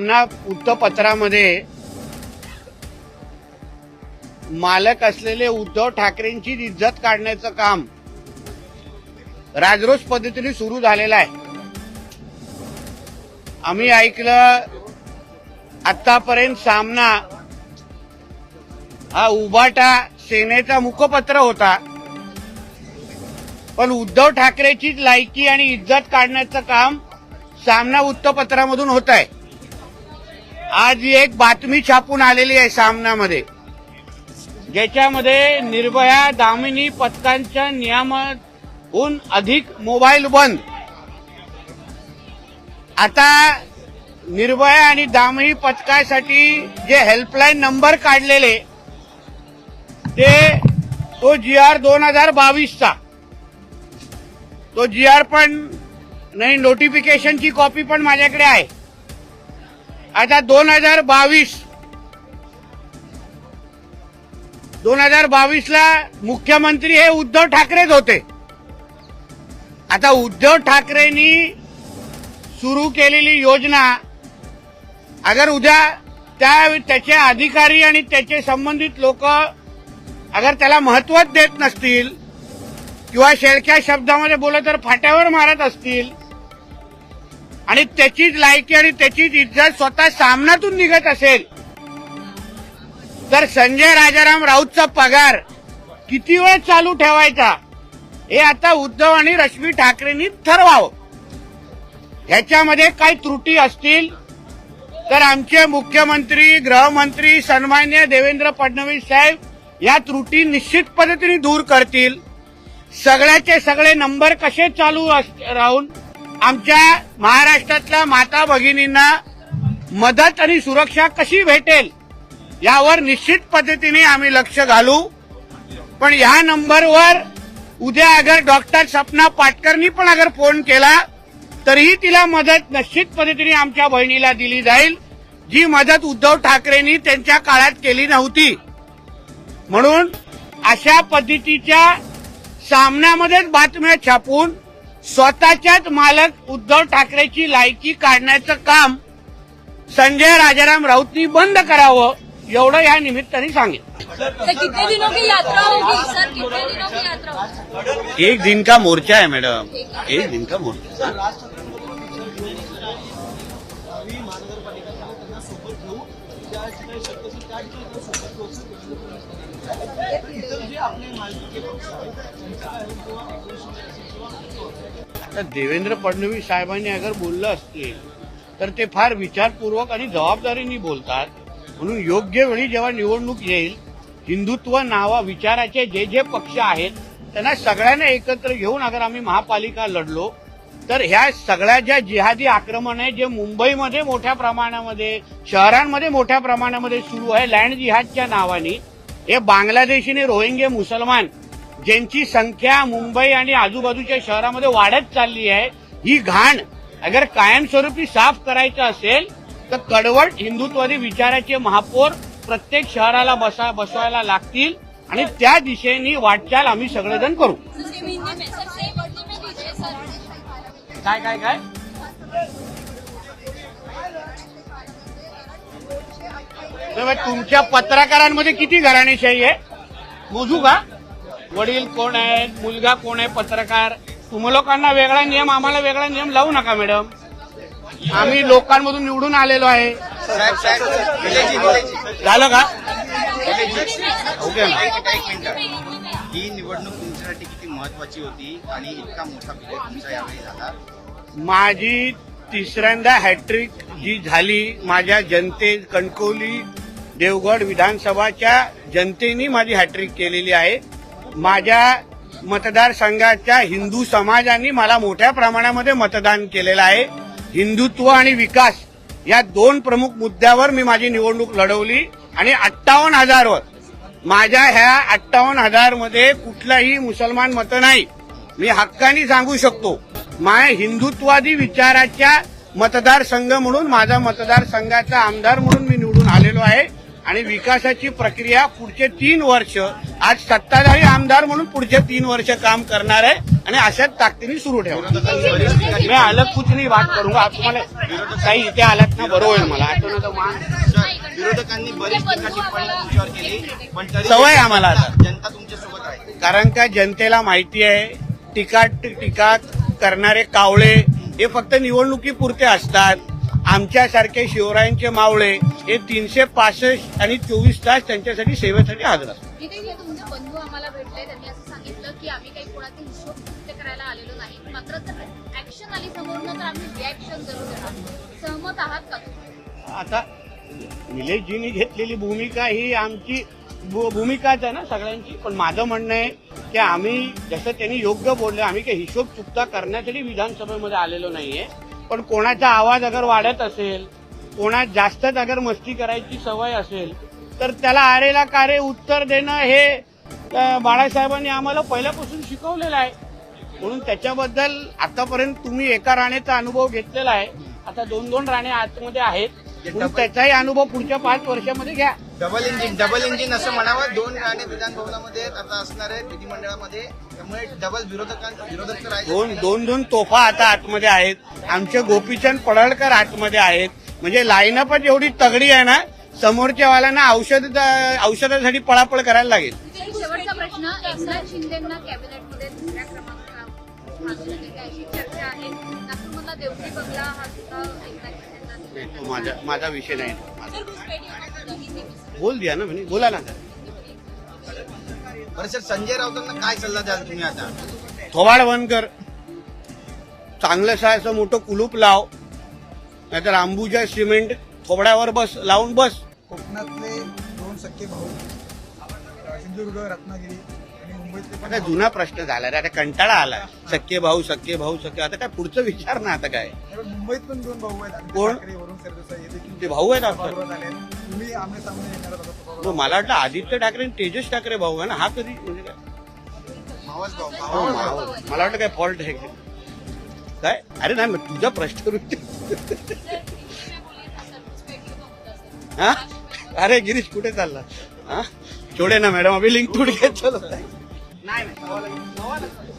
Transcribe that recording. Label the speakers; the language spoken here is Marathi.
Speaker 1: त्यांना वृत्तपत्रामध्ये मालक असलेले उद्धव ठाकरेंची इज्जत काढण्याचं काम राजरोज पद्धतीने सुरू झालेलं आहे. आम्ही ऐकलं आतापर्यंत सामना हा उभाटा सेनेचा मुखपत्र होता. पण उद्धव ठाकरेचीच लायकी आणि इज्जत काढण्याचं काम सामना वृत्तपत्रामधून होत आहे. आज एक बातमी छापून आलेली आहे सामनामध्ये ज्याच्यामध्ये निर्भया दामिनी पथकांच्या नियमाहून अधिक मोबाईल बंद. आता निर्भया आणि दामिनी पथकासाठी जे हेल्पलाईन नंबर काढलेले ते तो जी आर दोन हजार बावीसचा. तो जी आर पण नाही नोटिफिकेशनची कॉपी पण माझ्याकडे आहे. आता दोन हजार बावीस. दोन हजार बावीसला मुख्यमंत्री हे उद्धव ठाकरेच होते. आता उद्धव ठाकरेंनी सुरू केलेली योजना अगर उद्या त्या त्याचे अधिकारी आणि त्याचे संबंधित लोक अगर त्याला महत्वच देत नसतील किंवा शेळक्या शब्दामध्ये बोलत तर फाट्यावर मारत असतील आणि त्याचीच लायकी आणि त्याचीच इज्जत स्वतः सामनातून निघत असेल. तर संजय राजाराम राऊतचा पगार किती वेळ चालू ठेवायचा? हे आता उद्धव आणि रश्मी ठाकरेंनी ठरवावं. ह्याच्यामध्ये काही त्रुटी असतील तर आमचे मुख्यमंत्री गृहमंत्री सन्मान्य देवेंद्र फडणवीस साहेब या त्रुटी निश्चित पद्धतीने दूर करतील. सगळ्याचे सगळे नंबर कसे चालू अस- राहून? आमच्या महाराष्ट्रातल्या माता भगिनींना मदत आणि सुरक्षा कशी भेटेल यावर निश्चित पद्धतीने आम्ही लक्ष घालू. पण ह्या नंबरवर उद्या अगर डॉक्टर सपना पाटकरनी पण अगर फोन केला तरीही तिला मदत निश्चित पद्धतीने आमच्या बहिणीला दिली जाईल. जी मदत उद्धव ठाकरेंनी त्यांच्या काळात केली नव्हती. म्हणून अशा पद्धतीच्या सामन्यामध्येच बातम्या छापून स्वतःच्याच मालक उद्धव ठाकरेची लायकी काढण्याचं काम संजय राजाराम राऊतनी बंद करावं एवढं या निमित्ताने सांगेन.
Speaker 2: सर कितने दिनों की यात्रा होगी सर कितने दिनों की यात्रा होगी
Speaker 1: एक दिन का मोर्चा है मैडम. एक दिन का मोर्चा? आता देवेंद्र फडणवीस साहेबांनी अगर बोललं असतील तर ते फार विचारपूर्वक आणि जबाबदारीने बोलतात. म्हणून योग्य वेळी जेव्हा निवडणूक येईल हिंदुत्व नावा विचाराचे जे जे पक्ष आहेत त्यांना सगळ्यांना एकत्र घेऊन अगर आम्ही महापालिका लढलो तर ह्या सगळ्या ज्या जिहादी आक्रमण आहे जे मुंबईमध्ये मोठ्या प्रमाणामध्ये शहरांमध्ये मोठ्या प्रमाणामध्ये सुरू आहे लँड जिहादच्या नावाने हे बांगलादेशीने रोहिंगे मुसलमान ज्यांची संख्या मुंबई आणि आजूबाजूच्या शहरामध्ये वाढत चालली आहे ही घाण अगर कायमस्वरूपी साफ करायचं असेल तर कडवट हिंदुत्वादी विचाराचे महापौर प्रत्येक शहराला बसा बसवायला लागतील आणि त्या दिशेने वाटचाल आम्ही सगळेजण करू. काय काय काय? तुमच्या पत्रकारांमध्ये किती घराणेशाही आहे? मोजू का? वडील कोण आहेत मुलगा कोण आहे पत्रकार? तुम्हा लोकांना वेगळा नियम आम्हाला वेगळा नियम लावू नका मॅडम. आम्ही लोकांमधून निवडून आलेलो आहे. झालं का? ओके
Speaker 3: ही निवडणूक महत्वाची होती आणि इतका मोठा विजय तुमचा यावेळी झाला.
Speaker 1: माझी तिसऱ्यांदा हॅट्रिक जी झाली माझ्या जनते कणकवली देवगड विधानसभाच्या जनतेने माझी हॅट्रिक केलेली आहे. माझ्या मतदारसंघाच्या हिंदू समाजाने मला मोठ्या प्रमाणामध्ये मतदान केलेलं आहे. हिंदुत्व आणि विकास या दोन प्रमुख मुद्द्यावर मी माझी निवडणूक लढवली आणि अठ्ठावन्न हजारवर माझ्या ह्या अठ्ठावन्न हजारमध्ये कुठलाही मुसलमान मत नाही. मी हक्कानी सांगू शकतो. माझ्या हिंदुत्वादी विचाराच्या मतदारसंघ म्हणून माझा मतदारसंघाचा आमदार म्हणून मी निवडून आलेलो आहे आणि विकासाची प्रक्रिया पुढचे तीन वर्ष आज सत्ताधारी आमदार म्हणून पुढचे तीन वर्ष काम करणार आहे आणि अशाच ताकदीने सुरू ठेवा मी अलग कुठली नाही बात करूंगा. तुम्हाला काही इथे आलात ना बरोबर होईल मला. आता
Speaker 3: विरोधकांनी बरीच तुमच्यावर केली पण
Speaker 1: सवय आम्हाला आता.
Speaker 3: जनता तुमच्यासोबत आहे.
Speaker 1: कारण का जनतेला माहिती आहे टीका टीका करणारे कावळे हे फक्त निवडणुकीपुरते असतात. आमच्यासारखे शिवरायांचे मावळे हे तीनशे पासष्ट आणि चोवीस तास त्यांच्यासाठी सेवेसाठी हजर असतात.
Speaker 4: जिथे जे तुमचे बंधू आम्हाला भेटले त्यांनी असं सांगितलं की आम्ही काही कोणाचे हिशोब कृत्य करायला आलेलो नाही. मात्र जर ऍक्शन आली समोरनं तर आम्ही रिॲक्शन जरूर देणार सहमत आहात का तुम्ही?
Speaker 1: आता निलेशजींनी घेतलेली भूमिका ही आमची भू- भूमिकाच आहे ना सगळ्यांची. पण माझं म्हणणं आहे की आम्ही जसं त्यांनी योग्य बोललं आम्ही काही हिशोब चुकता करण्यासाठी विधानसभेमध्ये आलेलो नाहीये. पण कोणाचा आवाज अगर वाढत असेल कोणा जास्तच अगर मस्ती करायची सवय असेल तर त्याला आरेला कारे उत्तर देणं हे बाळासाहेबांनी आम्हाला पहिल्यापासून शिकवलेलं आहे. म्हणून त्याच्याबद्दल आतापर्यंत तुम्ही एका राणेचा अनुभव घेतलेला आहे. आता दोन दोन राणे आतमध्ये आहेत. त्याचाही अनुभव पुढच्या पाच वर्षामध्ये घ्या.
Speaker 3: डबल इंजिन डबल इंजिन असं म्हणावं. दोन राणे विधान भवनामध्ये आता असणार आहे विधिमंडळामध्ये. त्यामुळे डबल विरोधकां विरोधक तर.
Speaker 1: दोन दोन दोन तोफा आता आतमध्ये आहेत. आमचे गोपीचंद पडळकर आतमध्ये आहेत. म्हणजे लाईनअपच एवढी तगडी आहे ना समोरच्या वाल्यांना औषध औषधासाठी पळापळ करायला लागेल.
Speaker 4: आणि शेवटचा प्रश्न एकनाथ शिंदेना कॅबिनेटमध्ये दुसऱ्या क्रमांकावर अशी चर्चा आहे? नागपूरमधला बंगला हा सुद्धा
Speaker 1: तो माझा माझा विषय नाही. बोल द्या ना म्हणे. बोला ना.
Speaker 3: बरं सर संजय राऊतांना काय सल्ला द्याल तुम्ही आता?
Speaker 1: थोबाड बंद कर. चांगलं असं मोठं कुलूप लाव. नाहीतर अंबुजा सिमेंट थोबड्यावर बस लावून बस.
Speaker 5: कोकणातले दोन सख्खे भाऊ सिंधुदुर्ग रत्नागिरी
Speaker 1: आता जुना प्रश्न झाला रे आता कंटाळा आला सख्खे भाऊ सख्खे भाऊ सख्खे आता काय पुढचं विचार ना आता काय
Speaker 5: मुंबईत पण दोन भाऊ आहेत
Speaker 1: कोण?
Speaker 5: हे देखील
Speaker 1: ते भाऊ आहेत आपले
Speaker 5: सभागृहात आले आहेत. तुम्ही आमने सामने येणार आहात आता सभागृहात.
Speaker 1: मग मला वाटलं आदित्य ठाकरे आणि तेजस ठाकरे भाऊ आहे ना हा कधी म्हणजे काय
Speaker 3: मावस भाऊ
Speaker 1: हो,
Speaker 3: भाऊ.
Speaker 1: मला वाटलं काय फॉल्ट आहे का? काय अरे नाही मग तुझा प्रश्न विचार. हा अरे गिरीश कुठे चालला हा छोडे ना मॅडम अभी लिंक तुड चलो नाही नाही.